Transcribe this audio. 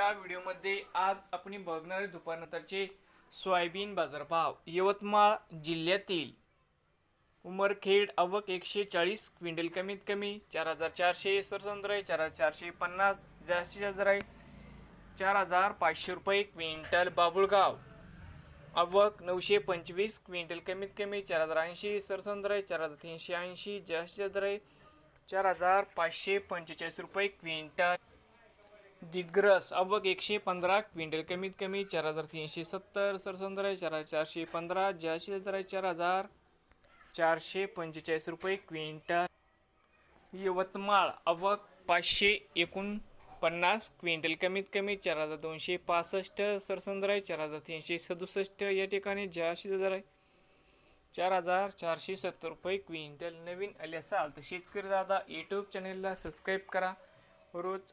या व्हिडिओमध्ये आज आपण बघणार आहे दुपारनंतरचे सोयाबीन बाजारभाव. यवतमाळ जिल्ह्यातील उमरखेड आवक एकशे चाळीस क्विंटल कमीत कमी चार हजार चारशे सरसंद्र आहे चार हजार चारशे पन्नास जास्तीत जास्त आहे चार हजार पाचशे रुपये क्विंटल बाबुळगाव. आवक नऊशे पंचवीस क्विंटल कमीत कमी चार हजार ऐंशी सरसंद्र आहे चार हजार तीनशे ऐंशी जास्तीत जास्त आहे चार हजार पाचशे पंचेचाळीस रुपये क्विंटल दिग्रस अवक एकशे पंधरा क्विंटल कमीत कमी चार हजार तीनशे सत्तर सरसंद्र चार हजार चारशे पंधरा जास्तीत हजार आहे चार हजार चारशे पंचेचाळीस रुपये क्विंटल. यवतमाळ अवक पाचशे एकोणपन्नास क्विंटल कमीत कमी चार हजार दोनशे पासष्ट सरसंद्र चार हजार तीनशे सदुसष्ट या ठिकाणी जास्तीत हजार चार हजार चारशे सत्तर रुपये क्विंटल. नवीन आले असाल तर शेतकरी दादा यूट्यूब चॅनेलला सबस्क्राईब करा. रोज